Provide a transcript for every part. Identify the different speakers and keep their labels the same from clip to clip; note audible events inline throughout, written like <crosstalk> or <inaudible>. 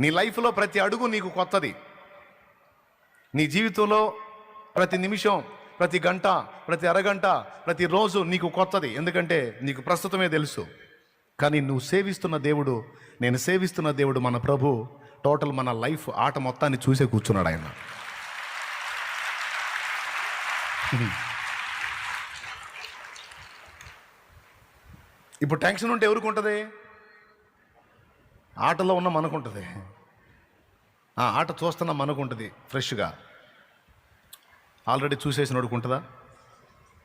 Speaker 1: నీ లైఫ్లో ప్రతి అడుగు నీకు కొత్తది. నీ జీవితంలో ప్రతి నిమిషం ప్రతి గంట ప్రతి అరగంట ప్రతి రోజు నీకు కొత్తది. ఎందుకంటే నీకు ప్రస్తుతమే తెలుసు. కానీ నువ్వు సేవిస్తున్న దేవుడు నేను సేవిస్తున్న దేవుడు మన ప్రభు టోటల్ మన లైఫ్ ఆట మొత్తాన్ని చూసే కూర్చున్నాడు ఆయన. ఇప్పుడు టెన్షన్ ఉంటే ఎవరికి ఉంటుంది? ఆటలో ఉన్న మనకుంటుంది. ఆ ఆట చూస్తున్న మనకుంటుంది ఫ్రెష్గా. ఆల్రెడీ చూసేసినోడికి ఉంటుందా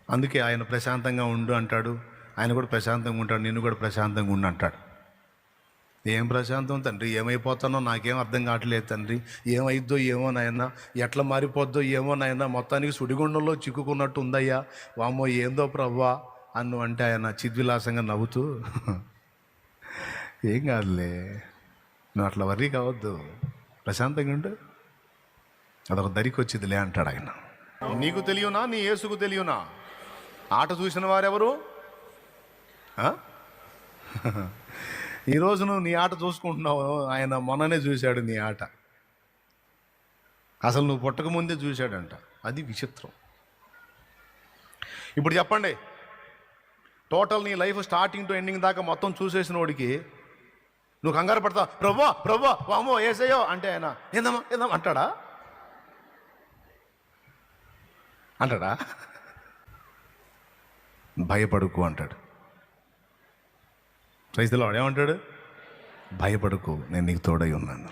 Speaker 1: అందుకే ఆయన ప్రశాంతంగా ఉండు అంటాడు. ఆయన కూడా ప్రశాంతంగా ఉంటాడు నేను కూడా ప్రశాంతంగా ఉండు అంటాడు. ఏం ప్రశాంతం తండ్రి? ఏమైపోతానో నాకేం అర్థం కావట్లేదు తండ్రి. ఏమైద్దో ఏమో నాయన ఎట్లా మారిపోద్దో ఏమో నాయన మొత్తానికి సుడిగుండంలో చిక్కుకున్నట్టు ఉందయ్యా వామ్మో ఏందో ప్రవ్వా అన్ను అంటే ఆయన చిద్విలాసంగా నవ్వుతూ ఏం కాదులే. నువ్వు అట్లా వర్రీ కావద్దు. ప్రశాంతంగా ఉండు. అదొక దరికి వచ్చిందిలే అంటాడు ఆయన. నీకు తెలియనా? నీ యేసుకు తెలియనా? ఆట చూసిన వారెవరు? <laughs> ఈరోజు నువ్వు నీ ఆట చూసుకుంటున్నావు. ఆయన మొన్ననే చూశాడు నీ ఆట. అసలు నువ్వు పుట్టక ముందే చూశాడంట. అది విచిత్రం. ఇప్పుడు చెప్పండి. టోటల్ నీ లైఫ్ స్టార్టింగ్ టు ఎండింగ్ దాకా మొత్తం చూసేసిన వాడికి నువ్వు కంగారు పడతావు. ప్రభా ప్రభా వామో ఏసయ్యో అంటే ఆయన ఏందమ్మా ఏందమ్మా అంటాడా? అంటాడా? భయపడుకు అంటాడు. రైతులో ఏమంటాడు? భయపడుకు నేను నీకు తోడై ఉన్నాను.